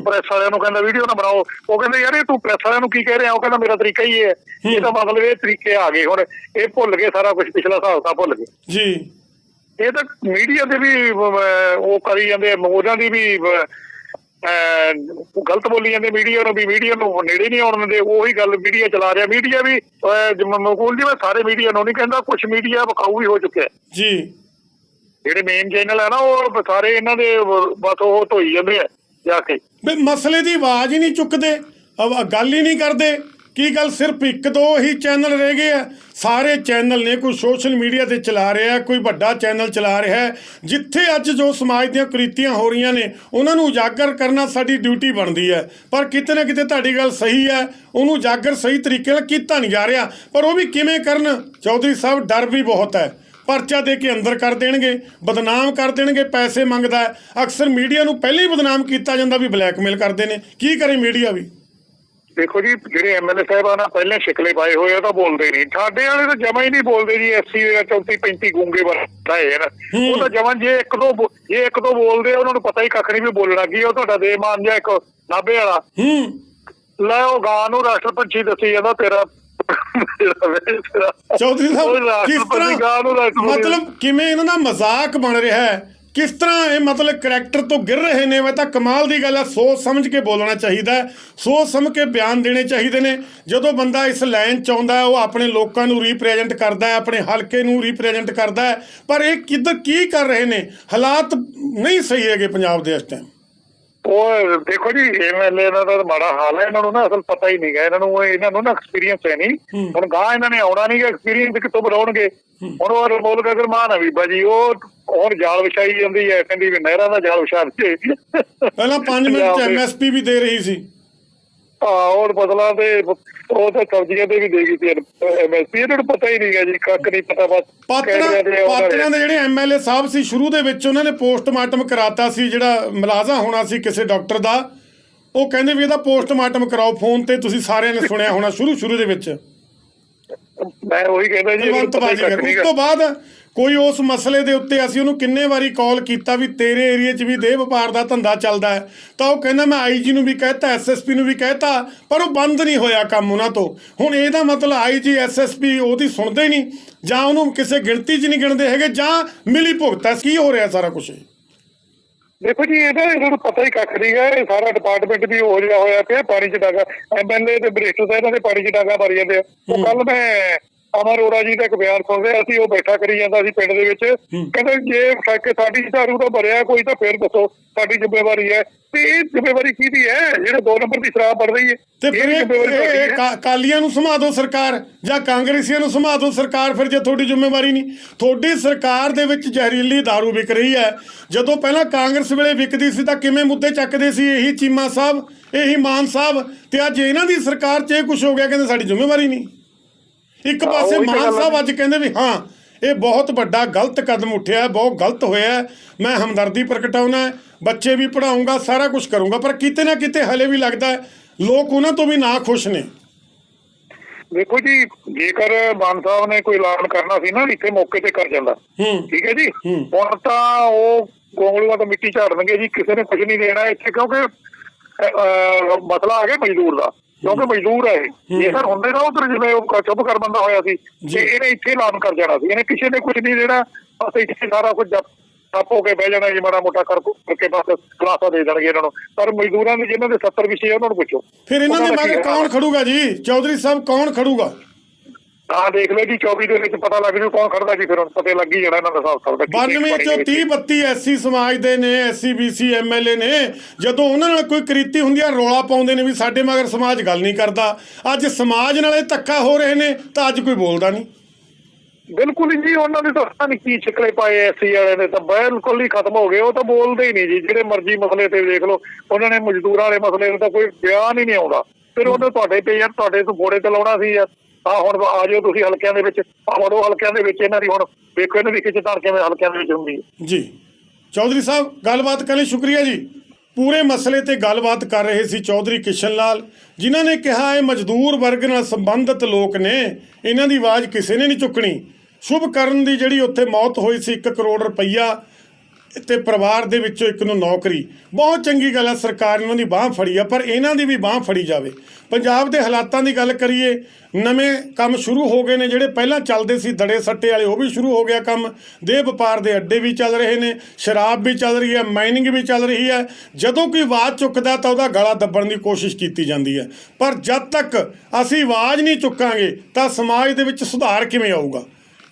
ਪ੍ਰੈਸ ਵਾਲਿਆਂ ਨੂੰ ਕਹਿੰਦਾ ਵੀਡੀਓ ਨਾ ਬਣਾਓ। ਉਹ ਕਹਿੰਦੇ ਯਾਰ ਇਹ ਤੂੰ ਪ੍ਰੈਸ ਵਾਲਿਆਂ ਨੂੰ ਕੀ ਕਹਿ ਰਿਹਾ? ਉਹ ਕਹਿੰਦਾ ਮੇਰਾ ਤਰੀਕਾ ਹੀ ਇਹ ਹੈ। ਇਹਦਾ ਮਤਲਬ ਇਹ ਤਰੀਕੇ ਆ ਗਏ ਹੁਣ। ਇਹ ਭੁੱਲ ਗਏ ਸਾਰਾ ਕੁਝ ਪਿਛਲਾ ਹਿਸਾਬ ਤਾਂ ਭੁੱਲ ਗਏ। ਜੀ। ਇਹ ਤਾਂ ਮੀਡੀਆ ਦੇ ਵੀ ਉਹ ਕਰੀ ਜਾਂਦੇ ਉਹਨਾਂ ਦੀ ਵੀ ਗਲਤ ਬੋਲੀ ਜਾਂਦੇ ਮੀਡੀਆ ਨੂੰ ਵੀ ਮੀਡੀਆ ਨੂੰ ਨੇੜੇ ਨਹੀਂ ਆਉਣ ਦਿੰਦੇ। ਉਹੀ ਗੱਲ ਮੀਡੀਆ ਚਲਾ ਰਿਹਾ। ਮੀਡੀਆ ਵੀ ਅਹ, ਜ- ਮੈਂ ਸਾਰੇ ਮੀਡੀਆ ਨੂੰ ਨਹੀਂ ਕਹਿੰਦਾ ਕੁਝ ਮੀਡੀਆ ਵਿਕਾਊ ਵੀ ਹੋ ਚੁੱਕਿਆ। ਜੀ। ਜਿਹੜੇ ਮੇਨ ਚੈਨਲ ਹੈ ਨਾ, ਉਹ ਸਾਰੇ ਇਹਨਾਂ ਦੇ ਬਸ ਉਹ ਧੋਈ ਜਾਂਦੇ ਆ ਜਾ ਕੇ। ਵੀ ਮਸਲੇ ਦੀ ਆਵਾਜ਼ ਹੀ ਨਹੀਂ ਚੁੱਕਦੇ ਗੱਲ ਹੀ ਨਹੀਂ ਕਰਦੇ। ਕੀ ਗੱਲ ਸਿਰਫ ਇੱਕ ਦੋ ਹੀ ਚੈਨਲ ਰਹਿ ਗਏ ਆ? ਸਾਰੇ ਚੈਨਲ ਨੇ ਕੋਈ ਸੋਸ਼ਲ ਮੀਡੀਆ ਤੇ ਚਲਾ ਰਿਹਾ, ਕੋਈ ਵੱਡਾ ਚੈਨਲ ਚਲਾ ਰਿਹਾ ਜਿੱਥੇ ਅੱਜ ਜੋ ਸਮਾਜ ਦੀਆਂ ਕੁਰੀਤੀਆਂ ਹੋ ਰਹੀਆਂ ਨੇ, ਉਹਨਾਂ ਨੂੰ ਉਜਾਗਰ ਕਰਨਾ ਸਾਡੀ ਡਿਊਟੀ ਬਣਦੀ ਹੈ। ਪਰ ਕਿਤੇ ਨਾ ਕਿਤੇ ਤੁਹਾਡੀ ਗੱਲ ਸਹੀ ਹੈ, ਉਹਨੂੰ ਉਜਾਗਰ ਸਹੀ ਤਰੀਕੇ ਨਾਲ ਕੀਤਾ ਨਹੀਂ ਜਾ ਰਿਹਾ। ਪਰ ਉਹ ਵੀ ਕਿਵੇਂ ਕਰਨ? ਚੌਧਰੀ ਸਾਹਿਬ, ਡਰ ਵੀ ਬਹੁਤ ਹੈ। ਪਰਚਾ ਦੇ ਕੇ ਅੰਦਰ ਕਰ ਦੇਣਗੇ ਬਦਨਾਮ ਕਰ ਦੇਣਗੇ ਪੈਸੇ ਮੰਗਦਾ ਅਕਸਰ ਮੀਡੀਆ ਨੂੰ ਪਹਿਲਾਂ ਹੀ ਬਦਨਾਮ ਕੀਤਾ ਜਾਂਦਾ ਵੀ ਬਲੈਕਮੇਲ ਕਰਦੇ ਨੇ। ਕੀ ਕਰੇ ਮੀਡੀਆ ਵੀ? ਦੇਖੋ ਜੀ ਜਿਹੜੇ ਐਮਐਲਏ ਸਾਹਿਬਾਨ ਆ ਪਹਿਲੇ ਸ਼ਿਕਲੇ ਪਾਏ ਹੋਏ ਆ ਤਾਂ ਬੋਲਦੇ ਨਹੀਂ। ਸਾਡੇ ਵਾਲੇ ਤਾਂ ਜਮਾ ਹੀ ਨਹੀਂ ਬੋਲਦੇ ਜੀ ਐਸਸੀ 34 35 ਗੂੰਗੇ ਬਣਾਏ ਨਾ। ਉਹ ਤਾਂ ਜਮਾ ਜੇ ਇੱਕ ਦੋ ਜੇ ਇੱਕ ਦੋ ਬੋਲਦੇ ਉਹਨਾਂ ਨੂੰ ਪਤਾ ਹੀ ਕੱਖ ਨਹੀਂ ਵੀ ਬੋਲਣਾ ਕੀ ਉਹ ਤੁਹਾਡਾ ਦੇਮਾਨ ਜਾਂ ਇੱਕ ਨਾਭੇ ਵਾਲਾ। ਹੂੰ। ਲੈ ਉਹ ਗਾਂ ਨੂੰ ਰਾਸ਼ਟਰਪਤੀ ਦੱਸੀ ਜਾਂਦਾ ਤੇਰਾ ਚੌਧਰੀ ਸਾਹਿਬ ਕਿਸ ਤਰ੍ਹਾਂ ਮਤਲਬ ਕਿਵੇਂ ਇਹਨਾਂ ਦਾ ਮਜ਼ਾਕ ਬਣ ਰਿਹਾ ਹੈ? ਕਿਸ ਤਰ੍ਹਾਂ ਇਹ ਮਤਲਬ ਕਰੈਕਟਰ ਤੋਂ ਗਿਰ ਰਹੇ ਨੇ? ਮੈਂ ਤਾਂ ਕਮਾਲ ਦੀ ਗੱਲ ਹੈ ਸੋਚ ਸਮਝ ਕੇ ਬੋਲਣਾ ਚਾਹੀਦਾ ਹੈ ਸੋਚ ਸਮਝ ਕੇ ਬਿਆਨ ਦੇਣੇ ਚਾਹੀਦੇ ਨੇ। ਜਦੋਂ ਬੰਦਾ ਇਸ ਲਾਈਨ ਚ ਆਉਂਦਾ ਹੈ ਉਹ ਆਪਣੇ ਲੋਕਾਂ ਨੂੰ ਰੀਪ੍ਰੈਜ਼ੈਂਟ ਕਰਦਾ ਹੈ ਆਪਣੇ ਹਲਕੇ ਨੂੰ ਰੀਪ੍ਰੈਜ਼ੈਂਟ ਕਰਦਾ ਹੈ ਪਰ ਇਹ ਕਿੱਧਰ ਕੀ ਕਰ ਰਹੇ ਨੇ? ਹਾਲਾਤ ਨਹੀਂ ਸਹੀ ਹੈਗੇ ਪੰਜਾਬ ਦੇ ਇਸ ਟਾਈਮ ਉਹ ਦੇਖੋ ਜੀ ਐਮਐਲਏ ਦਾ ਤਾਂ ਮਾੜਾ ਹਾਲ ਹੈ ਇਹਨਾਂ ਨੂੰ ਨਾ ਅਸਲ ਪਤਾ ਹੀ ਨਹੀਂ ਗਾ। ਇਹਨਾਂ ਨੂੰ ਇਹਨਾਂ ਨੂੰ ਨਾ ਐਕਸਪੀਰੀਅੰਸ ਹੈ ਨਹੀਂ। ਹੁਣ ਗਾਂ ਇਹਨਾਂ ਨੇ ਆਉਣਾ ਨਹੀਂ ਗਾ ਐਕਸਪੀਰੀਅੰਸ ਕਿੱਥੋਂ ਬਣਾਉਣਗੇ? ਹੁਣ ਉਹ ਰਮੋਲ ਗਗਰ ਮਾਨ ਆ ਵੀ ਬਾਜੀ ਉਹ ਹੁਣ ਜਾਲ ਵਿਛਾਈ ਜਾਂਦੀ ਹੈ ਕਹਿੰਦੀ ਵੀ ਨਹਿਰਾਂ ਦਾ ਜਾਲ ਵਿਛਾ ਦਿੱਤੇ। ਪਹਿਲਾਂ 5 ਮਿੰਟ ਦੇ- ਐਮਐਸਪੀ ਵੀ ਦੇ ਰਹੀ ਸੀ। ਹਾਂ ਹੋਰ ਫਸਲਾਂ ਤੇ ਉਹ ਤਾਂ ਸਬਜ਼ੀਆਂ ਤੇ ਵੀ ਦੇ ਗਈ ਸੀ ਐਮਐਸਪੀ ਇਹਨਾਂ ਨੂੰ ਪਤਾ ਹੀ ਨਹੀਂ ਹੈ ਜੀ ਕੱਖ ਨਹੀਂ ਪਤਾ ਬਸ ਪਾਤੜਾਂ ਪਾਤੜਾਂ ਦੇ ਜਿਹੜੇ ਐਮਐਲਏ ਸਾਹਿਬ ਸੀ ਸ਼ੁਰੂ ਦੇ ਵਿੱਚ ਉਹਨਾਂ ਨੇ ਪੋਸਟਮਾਰਟਮ ਕਰਾਤਾ ਸੀ ਜਿਹੜਾ ਮਲਾਜ਼ਾ ਹੋਣਾ ਸੀ ਕਿਸੇ ਡਾਕਟਰ ਦਾ ਉਹ ਕਹਿੰਦੇ ਵੀ ਇਹਦਾ ਪੋਸਟਮਾਰਟਮ ਕਰਾਓ ਫੋਨ ਤੇ ਤੁਸੀਂ ਸਾਰਿਆਂ ਨੇ ਸੁਣਿਆ ਹੋਣਾ ਸ਼ੁਰੂ ਸ਼ੁਰੂ ਦੇ ਵਿੱਚ। ਮੈਂ ਉਹੀ ਕਹਿੰਦਾ ਜੀ ਕਰ ਨਹੀਂ ਉਸ ਤੋਂ ਬਾਅਦ ਕੋਈ ਉਸ ਮਸਲੇ ਦੇ ਉੱਤੇ ਅਸੀਂ ਉਹਨੂੰ ਕਿੰਨੇ ਵਾਰੀ ਕਾਲ ਕੀਤਾ ਵੀ ਤੇਰੇ ਏਰੀਆ 'ਚ ਵੀ ਦੇਹ ਵਪਾਰ ਦਾ ਧੰਦਾ ਚੱਲਦਾ ਹੈ। ਤਾਂ ਉਹ ਕਹਿੰਦਾ ਮੈਂ ਆਈਜੀ ਨੂੰ ਵੀ ਕਹਿਤਾ ਐਸਐਸਪੀ ਨੂੰ ਵੀ ਕਹਿਤਾ ਪਰ ਉਹ ਬੰਦ ਨਹੀਂ ਹੋਇਆ ਕੰਮ ਉਹਨਾਂ ਤੋਂ। ਹੁਣ ਇਹਦਾ ਮਤਲਬ ਆਈਜੀ ਐਸਐਸਪੀ ਉਹਦੀ ਸੁਣਦੇ ਨਹੀਂ ਜਾਂ ਉਹਨੂੰ ਕਿਸੇ ਗਿਣਤੀ 'ਚ ਨਹੀਂ ਗਿਣਦੇ ਹੈਗੇ ਜਾਂ ਮਿਲੀ ਭੁਗਤ ਕੀ ਹੋ ਰਿਹਾ ਸਾਰਾ ਕੁਝ ਦੇਖੋ ਜੀ ਇਹਦਾ ਇਹਨਾਂ ਨੂੰ ਪਤਾ ਹੀ ਕੱਖ ਨਹੀਂ ਹੈ ਇਹ ਸਾਰਾ ਡਿਪਾਰਟਮੈਂਟ ਵੀ ਹੋ ਜਿਹਾ ਹੋਇਆ ਪਿਆ ਪਾਣੀ ਚ ਡਾਗਾ। ਐਮਐਲਏ ਤੇ ਬ੍ਰਿਸ਼ਟ ਸਾਹਿਬ ਇਹਨਾਂ ਦੇ ਪਾਣੀ ਚ ਡਾਗਾ ਮਾਰੀ ਜਾਂਦੇ ਆ। ਉਹ ਕੱਲ ਮੈਂ ਅਮਰ ਅਰੋੜਾ ਜੀ ਦਾ ਇੱਕ ਬਿਆਨ ਸੁਣ ਰਿਹਾ ਸੀ ਉਹ ਬੈਠਾ ਕਰੀ ਜਾਂਦਾ ਸੀ ਪਿੰਡ ਦੇ ਵਿੱਚ। ਕਹਿੰਦੇ ਜੇ ਕਿ ਸਾਡੀ ਝਾੜੂ ਦਾ ਭਰਿਆ ਕੋਈ ਤਾਂ ਫਿਰ ਦੱਸੋ ਸਾਡੀ ਜ਼ਿੰਮੇਵਾਰੀ ਹੈ। ਤੇ ਇਹ ਜ਼ਿੰਮੇਵਾਰੀ ਕਿਹਦੀ ਹੈ? ਜਿਹੜੇ ਦੋ ਨੰਬਰ ਦੀ ਸ਼ਰਾਬ ਬਣ ਰਹੀ ਹੈ ਤੇ ਫਿਰ ਇਹ ਕਾਲੀਆਂ ਨੂੰ ਸਮਾ ਦਿਓ ਸਰਕਾਰ ਜਾਂ ਕਾਂਗਰਸੀਆਂ ਨੂੰ ਸਮਾ ਦਿਓ ਸਰਕਾਰ ਫਿਰ ਜੇ ਤੁਹਾਡੀ ਜ਼ਿੰਮੇਵਾਰੀ ਨਹੀਂ। ਤੁਹਾਡੀ ਸਰਕਾਰ ਦੇ ਵਿੱਚ ਜ਼ਹਿਰੀਲੀ दारू ਵਿਕ ਰਹੀ ਹੈ। ਜਦੋਂ ਪਹਿਲਾਂ ਕਾਂਗਰਸ ਵੇਲੇ ਵਿਕਦੀ ਸੀ ਤਾਂ ਕਿਵੇਂ ਮੁੱਦੇ ਚੱਕਦੇ ਸੀ? ਇਹੀ ਚੀਮਾ ਸਾਹਿਬ ਇਹੀ ਮਾਨ ਸਾਹਿਬ ਤੇ ਅੱਜ ਇਹਨਾਂ ਦੀ ਸਰਕਾਰ 'ਚ ਇਹ ਕੁਝ ਹੋ ਗਿਆ ਕਹਿੰਦੇ ਸਾਡੀ ਜ਼ਿੰਮੇਵਾਰੀ ਨਹੀਂ। ਇੱਕ ਪਾਸੇ ਮਾਨ। ਸਾਹਿਬ ਅੱਜ ਕਹਿੰਦੇ ਵੀ ਹਾਂ ਇਹ ਬਹੁਤ ਵੱਡਾ ਗਲਤ ਕਦਮ ਉੱਠਿਆ ਬਹੁਤ ਗਲਤ ਹੋਇਆ ਮੈਂ ਹਮਦਰਦੀ ਪ੍ਰਗਟਾਉਣਾ ਬੱਚੇ ਵੀ ਪੜਾਉਂਗਾ ਸਾਰਾ ਕੁਝ ਕਰੂੰਗਾ ਪਰ ਕਿਤੇ ਨਾ ਕਿਤੇ ਹਲੇ ਵੀ ਲੱਗਦਾ ਲੋਕ ਉਹਨਾਂ ਤੋਂ ਵੀ ਨਾ ਖੁਸ਼ ਨੇ। ਦੇਖੋ ਜੀ ਜੇਕਰ ਮਾਨ ਸਾਹਿਬ ਨੇ ਕੋਈ ਐਲਾਨ ਕਰਨਾ ਸੀ ਨਾ ਇੱਥੇ ਮੌਕੇ ਤੇ ਕਰ ਜਾਂਦਾ। ਠੀਕ ਹੈ ਜੀ। ਹੁਣ ਤਾਂ ਉਹ ਗੋਂਗਲੂਆਂ ਤੋਂ ਮਿੱਟੀ ਝਾੜਨਗੇ ਜੀ ਕਿਸੇ ਨੇ ਕੁਝ ਨਹੀਂ ਦੇਣਾ ਇੱਥੇ ਕਿਉਂਕਿ ਮਸਲਾ ਆ ਗਿਆ ਮਜ਼ਦੂਰ ਦਾ। ਕਿਉਂਕਿ ਮਜ਼ਦੂਰ ਹੈ। ਇਹ। ਜੇਕਰ ਹੁੰਦੇ ਨਾ ਉਧਰ ਜਿਵੇਂ ਉਹ ਚੁੱਪ ਕਰ ਬੰਦਾ ਹੋਇਆ ਸੀ। ਤੇ ਇਹਨੇ ਇੱਥੇ ਐਲਾਨ ਕਰ ਜਾਣਾ ਸੀ। ਇਹਨੇ ਕਿਸੇ ਨੇ ਕੁਝ ਨਹੀਂ ਦੇਣਾ। ਬਸ ਇੱਥੇ ਸਾਰਾ ਕੁਝ ਟੱਪ ਹੋ ਕੇ ਬਹਿ ਜਾਣਾ ਜੀ ਮਾੜਾ ਮੋਟਾ ਕਰ ਕਰਕੇ ਬਸ ਖੁਲਾਸਾ ਦੇ ਦੇਣਗੇ ਇਹਨਾਂ ਨੂੰ। ਪਰ ਮਜ਼ਦੂਰਾਂ ਦੇ ਜਿਨ੍ਹਾਂ ਦੇ 70 ਵਿਸ਼ੇ ਉਹਨਾਂ ਨੂੰ ਪੁੱਛੋ। ਫਿਰ ਇਹਨਾਂ ਦੇ ਮਗਰ ਕੌਣ? ਖੜੂਗਾ ਜੀ? ਚੌਧਰੀ ਸਾਹਿਬ ਕੌਣ ਖੜੂਗਾ? ਆਹ ਦੇਖ ਲਓ ਜੀ 24 ਦੇ ਵਿੱਚ ਪਤਾ ਲੱਗ ਜੂ ਕੌਣ ਖੜਦਾ ਜੀ ਫਿਰ ਹੁਣ ਪਤਾ ਲੱਗ ਹੀ ਜਾਣਾ ਇਹਨਾਂ ਦਾ ਹਿਸਾਬ ਕਿਤਾਬ ਦਾ ਕੀ 92 ਪਾਣੀ ਚੋਂ ਦੇ ਵਿੱਚ। 30 32 ਐਸਸੀ ਸਮਾਜ ਦੇ ਨੇ ਐਸਸੀ ਬੀਸੀ ਐਮਐਲਏ ਨੇ। ਜਦੋਂ ਉਹਨਾਂ ਨਾਲ ਕੋਈ ਕ੍ਰਿਤੀ ਹੁੰਦੀ ਆ ਰੋਲਾ ਪਾਉਂਦੇ ਨੇ ਵੀ ਸਾਡੇ ਮਗਰ ਸਮਾਜ ਗੱਲ ਨਹੀਂ ਕਰਦਾ। ਅੱਜ ਸਮਾਜ ਨਾਲ ਇਹ ਧੱਕਾ ਹੋ ਰਹੇ ਨੇ ਤਾਂ ਅੱਜ ਕੋਈ ਬੋਲਦਾ ਨਹੀਂ। ਬਿਲਕੁਲ ਹੀ ਜੀ ਉਹਨਾਂ ਦੇ ਤਾਂ ਨਹੀਂ ਕੀ ਛਿਕਲੇ ਪਾਏ ਐਸੀ ਵਾਲੇ ਨੇ ਤਾਂ ਬਿਲਕੁਲ ਹੀ ਖਤਮ ਹੋ ਗਏ ਉਹ ਤਾਂ ਬੋਲਦੇ ਹੀ ਨਹੀਂ ਜੀ ਜਿਹੜੇ ਮਰਜ਼ੀ ਮਸਲੇ ਤੇ ਦੇਖ ਲਓ। ਉਹਨਾਂ ਨੇ ਮਜ਼ਦੂਰਾਂ ਵਾਲੇ ਮਸਲੇ ਨੂੰ ਤਾਂ ਕੋਈ ਬਿਆਨ ਹੀ ਨਹੀਂ ਆਉਂਦਾ। ਫਿਰ ਉਹਨੇ ਤੁਹਾਡੇ ਤੇ ਯਾਰ ਤੁਹਾਡੇ ਤੋਂ ਬੋੜੇ ਤੇ ਲਾਉਣਾ ਸੀ ਯਾਰ। ਆ ਹੁਣ ਆ ਜਾਓ ਤੁਸੀਂ ਹਲਕਿਆਂ ਦੇ ਵਿੱਚ। ਆ ਹਲਕਿਆਂ ਦੇ ਵਿੱਚ ਇਹਨਾਂ ਦੀ ਹੁਣ ਵੇਖੋ, ਇਹਨਾਂ ਦੀ ਖਿੱਚ ਕਿਵੇਂ ਹਲਕਿਆਂ ਦੇ ਵਿੱਚ ਹੁੰਦੀ ਹੈ। ਜੀ। ਚੌਧਰੀ ਸਾਹਿਬ, ਗੱਲਬਾਤ ਕਰਨ ਲਈ ਸ਼ੁਕਰੀਆ ਜੀ। ਪੂਰੇ ਮਸਲੇ ਤੇ ਗੱਲਬਾਤ ਕਰ ਰਹੇ ਸੀ ਚੌਧਰੀ ਕਿਸ਼ਨ ਲਾਲ, ਜਿਨ੍ਹਾਂ ਨੇ ਕਿਹਾ ਇਹ ਮਜ਼ਦੂਰ ਵਰਗ ਨਾਲ ਸੰਬੰਧਿਤ ਲੋਕ ਨੇ, ਇਹਨਾਂ ਦੀ ਆਵਾਜ਼ ਕਿਸੇ ਨੇ ਨਹੀਂ ਚੁੱਕਣੀ। ਸ਼ੁਭ ਕਰਨ ਦੀ ਜਿਹੜੀ ਉੱਥੇ ਮੌਤ ਹੋਈ ਸੀ 1 ਕਰੋੜ ਰੁਪਈਆ ਤੇ ਪਰਿਵਾਰ ਦੇ ਵਿੱਚੋਂ ਇੱਕ ਨੂੰ ਨੌਕਰੀ। ਬਹੁਤ ਚੰਗੀ ਗੱਲ ਹੈ, ਸਰਕਾਰ ਨੇ ਉਹਨਾਂ ਦੀ ਬਾਹ ਫੜੀ ਆ, ਪਰ ਇਹਨਾਂ ਦੀ ਵੀ ਬਾਹ ਫੜੀ ਜਾਵੇ। ਪੰਜਾਬ ਦੇ ਹਾਲਾਤਾਂ ਦੀ ਗੱਲ ਕਰੀਏ, ਨਵੇਂ ਕੰਮ ਸ਼ੁਰੂ ਹੋ ਗਏ ਨੇ, ਜਿਹੜੇ ਪਹਿਲਾਂ ਚੱਲਦੇ ਸੀ, ਦੜੇ ਸੱਟੇ ਵਾਲੇ, ਉਹ ਵੀ ਸ਼ੁਰੂ ਹੋ ਗਿਆ ਕੰਮ। ਦੇਹ ਵਪਾਰ ਦੇ ਅੱਡੇ ਵੀ ਚੱਲ ਰਹੇ ਨੇ, ਸ਼ਰਾਬ ਵੀ ਚੱਲ ਰਹੀ ਹੈ ਮਾਈਨਿੰਗ ਵੀ ਚੱਲ ਰਹੀ ਹੈ। ਜਦੋਂ ਕੋਈ ਆਵਾਜ਼ ਚੁੱਕਦਾ ਤਾਂ ਉਹਦਾ ਗਲਾ ਦੱਬਣ ਦੀ ਕੋਸ਼ਿਸ਼ ਕੀਤੀ ਜਾਂਦੀ ਹੈ। ਪਰ ਜਦ ਤੱਕ ਅਸੀਂ ਆਵਾਜ਼ ਨਹੀਂ ਚੁੱਕਾਂਗੇ, ਤਾਂ ਸਮਾਜ ਦੇ ਵਿੱਚ ਸੁਧਾਰ ਕਿਵੇਂ ਆਊਗਾ?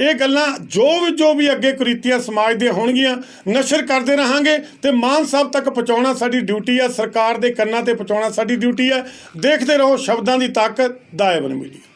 ਇਹ ਗੱਲਾਂ ਜੋ ਵੀ ਜੋ ਵੀ ਅੱਗੇ ਕੁਰੀਤੀਆਂ ਸਮਾਜ ਦੇ ਹੋਣਗੀਆਂ, ਨਸ਼ਰ ਕਰਦੇ ਰਹਾਂਗੇ ਤੇ ਮਾਨ ਸਾਹਿਬ ਤੱਕ ਪਹੁੰਚਾਉਣਾ ਸਾਡੀ ਡਿਊਟੀ ਆ, ਸਰਕਾਰ ਦੇ ਕੰਨਾਂ ਤੇ ਪਹੁੰਚਾਉਣਾ ਸਾਡੀ ਡਿਊਟੀ ਹੈ ਦੇਖਦੇ ਰਹੋ ਸ਼ਬਦਾਂ ਦੀ ਤਾਕਤ ਦਾਇਬਨ ਮੀਡੀਆ।